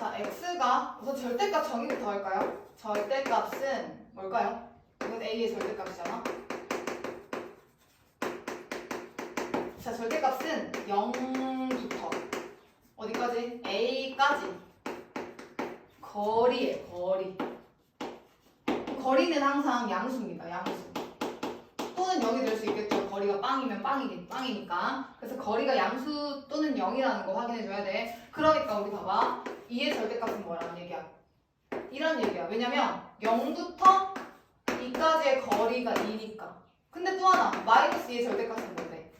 자, x가 우선 절대값 정의부터 할까요? 절대값은 뭘까요? 이건 a의 절대값이잖아. 자, 절대값은 0부터 어디까지? a까지 거리에 거리. 거리는 항상 양수입니다. 양수. 또는 0이 될 수 있겠죠. 거리가 빵이면 빵이니, 빵이니까. 그래서 거리가 양수 또는 0이라는 거 확인해줘야 돼. 그러니까 우리 봐봐. 2의 절대값은 뭐라는 얘기야? 이런 얘기야. 왜냐면 0부터 2까지의 거리가 2니까. 근데 또 하나, 마이너스 2의 절대값은 뭔데?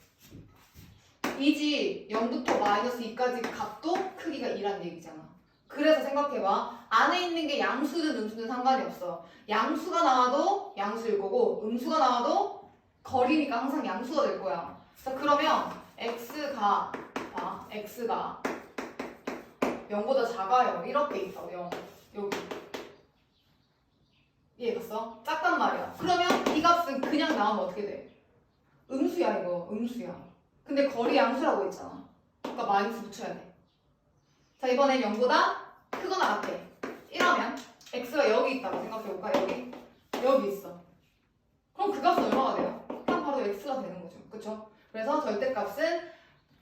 2지 0부터 마이너스 2까지 값도 크기가 2란 얘기잖아. 그래서 생각해봐. 안에 있는 게 양수든 음수든 상관이 없어. 양수가 나와도 양수일 거고, 음수가 나와도 거리니까 항상 양수가 될 거야. 자, 그러면 x가, 봐, x가 0보다 작아요. 이렇게 있어, 0. 여기. 이해갔어? 작단 말이야. 그러면 이 값은 그냥 나오면 어떻게 돼? 음수야, 이거. 음수야. 근데 거리 양수라고 했잖아. 그러니까 마이너스 붙여야 돼. 자, 이번엔 0보다 크거나 같아. 이러면 x가 여기 있다고 생각해볼까? 여기. 여기 있어. 그럼 그 값은 얼마가 돼요? 그냥 바로 x가 되는 거죠. 그쵸? 그래서 절대값은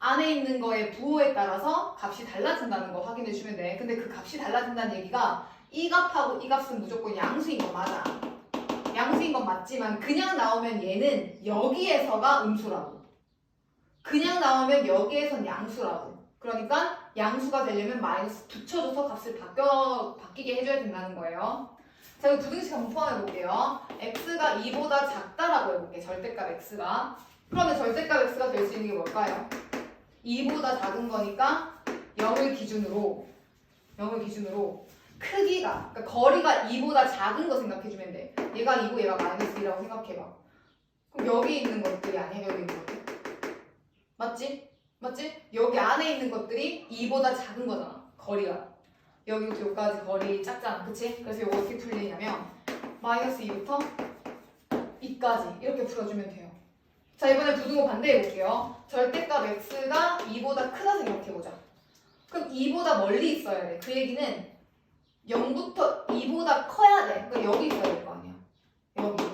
안에 있는 거의 부호에 따라서 값이 달라진다는 거 확인해 주면 돼. 근데 그 값이 달라진다는 얘기가 이 값하고 이 값은 무조건 양수인 거 맞아. 양수인 건 맞지만 그냥 나오면 얘는 여기에서가 음수라고. 그냥 나오면 여기에선 양수라고. 그러니까 양수가 되려면 마이너스 붙여줘서 값을 바뀌어, 바뀌게 해줘야 된다는 거예요. 자, 이거 부등식 한번 포함해 볼게요. x가 2보다 작다라고 해볼게. 절대값 x가. 그러면 절대값 x가 될 수 있는 게 뭘까요? 2보다 작은 거니까 0을 기준으로 0을 기준으로 크기가 그러니까 거리가 2보다 작은 거 생각해주면 돼. 얘가 2고 얘가 마이너스 2라고 생각해봐. 그럼 여기 있는 것들이 아니야 여기 있는 것들. 맞지? 맞지? 여기 안에 있는 것들이 2보다 작은 거잖아. 거리가. 여기부터 여기까지 거리 작잖아. 그치? 그래서 이거 어떻게 풀리냐면 마이너스 2부터 2까지 이렇게 풀어주면 돼요. 자 이번에 부등호 반대해 볼게요. 절대값 x가 2보다 크다 생각해 보자. 그럼 2보다 멀리 있어야 돼. 그 얘기는 0부터 2보다 커야 돼. 그럼 여기 있어야 될 거 아니야. 여기.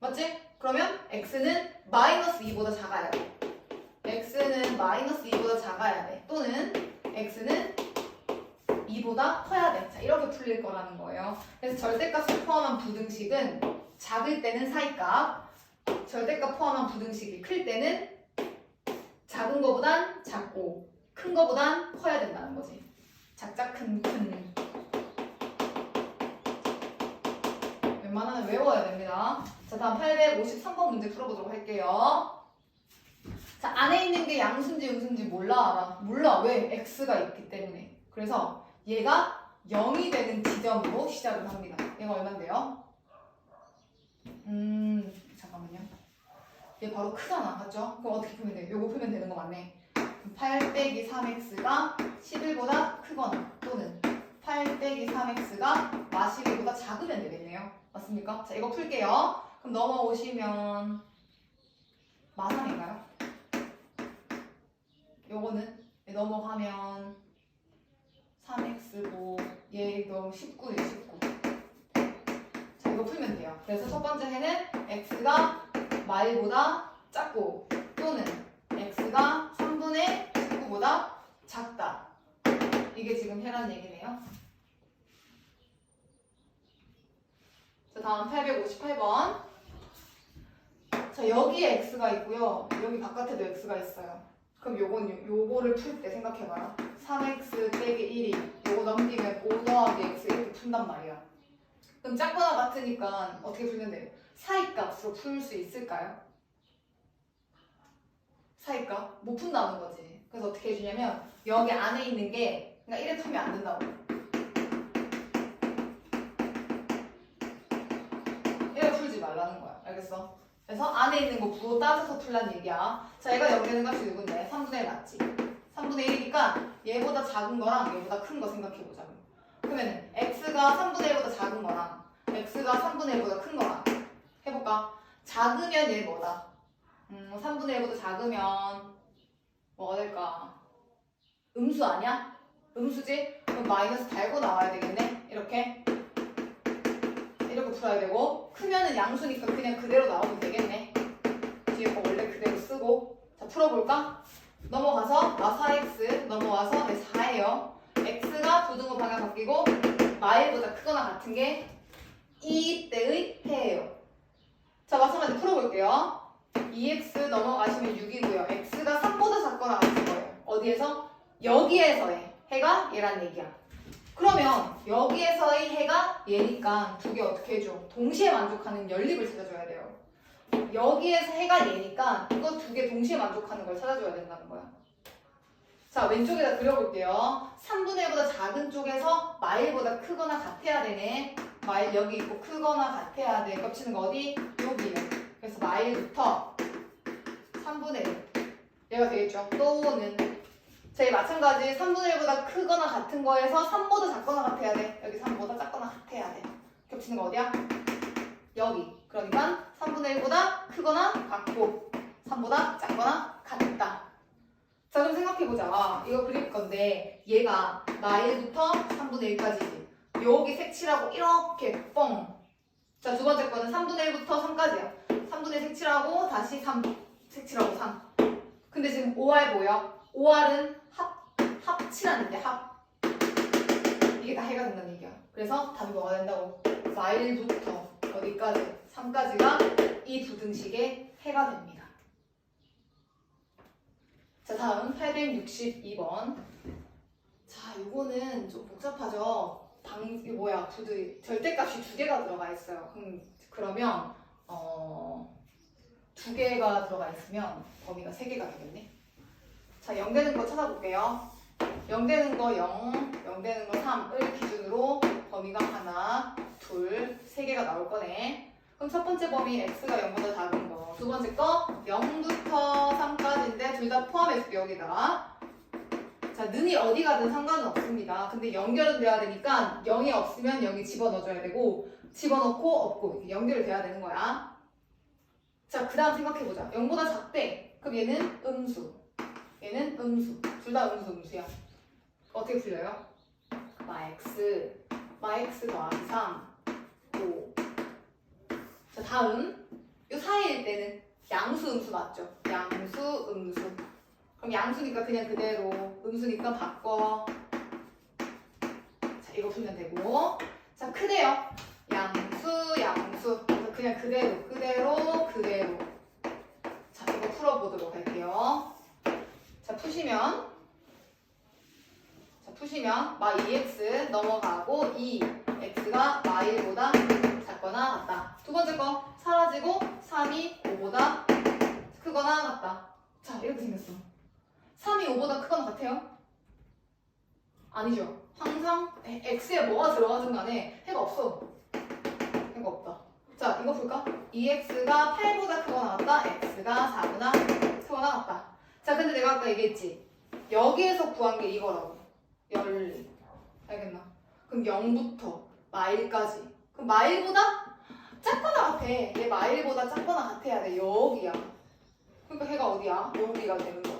맞지? 그러면 x는 마이너스 2보다 작아야 돼. x는 마이너스 2보다 작아야 돼. 또는 x는 2보다 커야 돼. 자, 이렇게 풀릴 거라는 거예요. 그래서 절대값을 포함한 부등식은 작을 때는 사이값, 절대값 포함한 부등식이 클 때는 작은 거보단 작고 큰 거보단 커야 된다는 거지. 작작 큰 큰. 웬만하면 외워야 됩니다. 자, 다음 853번 문제 풀어보도록 할게요. 자, 안에 있는 게 양수인지 음수인지 몰라 알아. 몰라. 왜? x가 있기 때문에. 그래서 얘가 0이 되는 지점으로 시작을 합니다. 얘가 얼마인데요? 음, 잠깐만요. 얘 바로 크잖아. 맞죠? 그럼 어떻게 풀면 돼? 요거 풀면 되는 거 맞네. 8 빼기 3x가 11보다 크거나 또는 8 빼기 3x가 마 11보다 작으면 되겠네요. 맞습니까? 자, 이거 풀게요. 그럼 넘어오시면 마상인가요? 요거는 넘어가면 3x고 얘 너무 19예 19. 자, 이거 풀면 돼요. 그래서 첫 번째 해는 x가 마일보다 작고 또는 x가 3분의 19보다 작다. 이게 지금 해라는 얘기네요. 자, 다음 858번. 자, 여기에 x가 있고요. 여기 바깥에도 x가 있어요. 그럼 요건 요, 요거를 풀 때 생각해봐요. 3x 빼기 1이 요거 넘기면 5 더하기 x 이렇게 푼단 말이야. 그럼 작거나 같으니까 어떻게 풀면 돼요? 사이값으로 풀 수 있을까요? 사이값? 못 푼다는 거지. 그래서 어떻게 해주냐면 여기 안에 있는 게 그러니까 이래 풀면 안 된다고. 이래 풀지 말라는 거야. 알겠어? 그래서 안에 있는 거 부호 따져서 풀란 얘기야. 자, 얘가 여기 있는 값이 누군데? 3분의 1 맞지? 3분의 1이니까 얘보다 작은 거랑 얘보다 큰 거 생각해보자. 그러면 x가 3분의 1보다 작은 거랑 x가 3분의 1보다 큰 거랑 해볼까? 작으면 얘 뭐다? 음, 3분의 1보다 작으면 뭐가 될까? 음수 아니야? 음수지? 그럼 마이너스 달고 나와야 되겠네. 이렇게. 이렇게 풀어야 되고 크면은 양수니까 그냥 그대로 나오면 되겠네. 뒤에 거 원래 그대로 쓰고 자 풀어볼까? 넘어가서 아 4x 넘어와서 네 4예요. x가 부등호 방향 바뀌고 마일보다 크거나 같은 게 이때의 해예요. 자 마찬가지 풀어볼게요. 2x 넘어가시면 6이고요. x가 3보다 작거나 같은 거예요. 어디에서? 여기에서의 해가 얘란 얘기야. 그러면 여기에서의 해가 얘니까 두 개 어떻게 해줘? 동시에 만족하는 연립을 찾아줘야 돼요. 여기에서 해가 얘니까 이거 두 개 동시에 만족하는 걸 찾아줘야 된다는 거야. 자 왼쪽에다 그려볼게요. 3분의 1보다 작은 쪽에서 마일보다 크거나 같아야 되네. 마일 여기 있고 크거나 같아야 돼. 겹치는 거 어디? 여기요. 그래서 마일부터 3분의 1 얘가 되겠죠. 또는 자, 이 마찬가지 3분의 1보다 크거나 같은 거에서 3보다 작거나 같아야 돼. 여기 3보다 작거나 같아야 돼. 겹치는 거 어디야? 여기. 그러니까 3분의 1보다 크거나 같고 3보다 작거나 같다. 자, 그럼 생각해보자. 이거 그릴 건데 얘가 마일부터 3분의 1까지지. 여기 색칠하고 이렇게 뻥. 자, 두 번째 거는 3분의 1부터 3까지야. 3분의 1 색칠하고 다시 3 색칠하고 3. 근데 지금 5R 뭐야? 5R은 합, 합치라는데 합. 이게 다 해가 된다는 얘기야. 그래서 답이 뭐가 된다고? 마일부터 어디까지? 3까지가 이 부등식의 해가 됩니다. 자, 다음 862번. 자, 이거는 좀 복잡하죠? 방, 이 뭐야, 부드, 절대값이 두 개가 들어가 있어요. 그럼, 그러면, 어, 두 개가 들어가 있으면 범위가 세 개가 되겠네. 자, 0 되는 거 찾아볼게요. 0 되는 거 0, 0 되는 거 3을 기준으로 범위가 하나, 둘, 세 개가 나올 거네. 그럼 첫 번째 범위 x가 0보다 작은 거. 두 번째 거 0부터 3까지인데 둘 다 포함해서 여기다가. 자, 는이 어디 가든 상관은 없습니다. 근데 연결은 돼야 되니까 0이 없으면 0이 집어넣어줘야 되고 집어넣고 없고 연결이 돼야 되는 거야. 자, 그 다음 생각해보자. 0보다 작대. 그럼 얘는 음수. 얘는 음수. 둘 다 음수, 음수야. 어떻게 풀려요? 마 x, 마 x 더하기 3, 5. 자, 다음. 요 사이일 때는 양수, 음수 맞죠? 양수, 음수. 그럼 양수니까 그냥 그대로, 음수니까 바꿔. 자, 이거 풀면 되고. 자, 크대요. 양수, 양수. 그래서 그냥 그대로, 그대로, 그대로. 자, 이거 풀어보도록 할게요. 자, 푸시면. 자, 푸시면, 마 2x 넘어가고 2x가 마 1보다 작거나 같다. 두 번째 거, 사라지고 3이 5보다 크거나 같다. 자, 이렇게 생겼어. 3이 5보다 크거나 같아요? 아니죠. 항상 x에 뭐가 들어가든 간에 해가 없어. 해가 없다. 자, 이거 볼까? 2x가 8보다 크거나 같다. x가 4보다 크거나 같다. 자, 근데 내가 아까 얘기했지. 여기에서 구한 게 이거라고. 열리. 알겠나? 그럼 0부터 마일까지. 그럼 마일보다 작거나 같아. 얘 마일보다 작거나 같아야 돼. 여기야. 그러니까 해가 어디야? 여기가 되는 거야.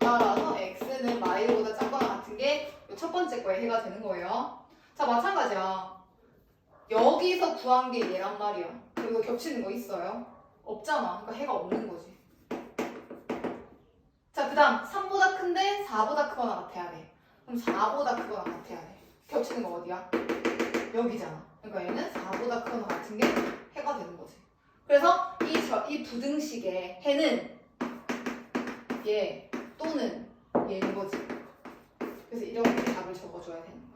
따라서 x는 마일보다 작거나 같은 게 첫 번째 거에 해가 되는 거예요. 자, 마찬가지야. 여기서 구한 게 얘란 말이야. 그리고 겹치는 거 있어요? 없잖아. 그러니까 해가 없는 거지. 자, 그 다음 3보다 큰데 4보다 크거나 같아야 돼. 그럼 4보다 크거나 같아야 돼. 겹치는 거 어디야? 여기잖아. 그러니까 얘는 4보다 크거나 같은 게 해가 되는 거지. 그래서 이, 저, 이 부등식의 해는 얘 또는 얘인 거지. 그래서 이렇게 답을 적어줘야 되는 거야.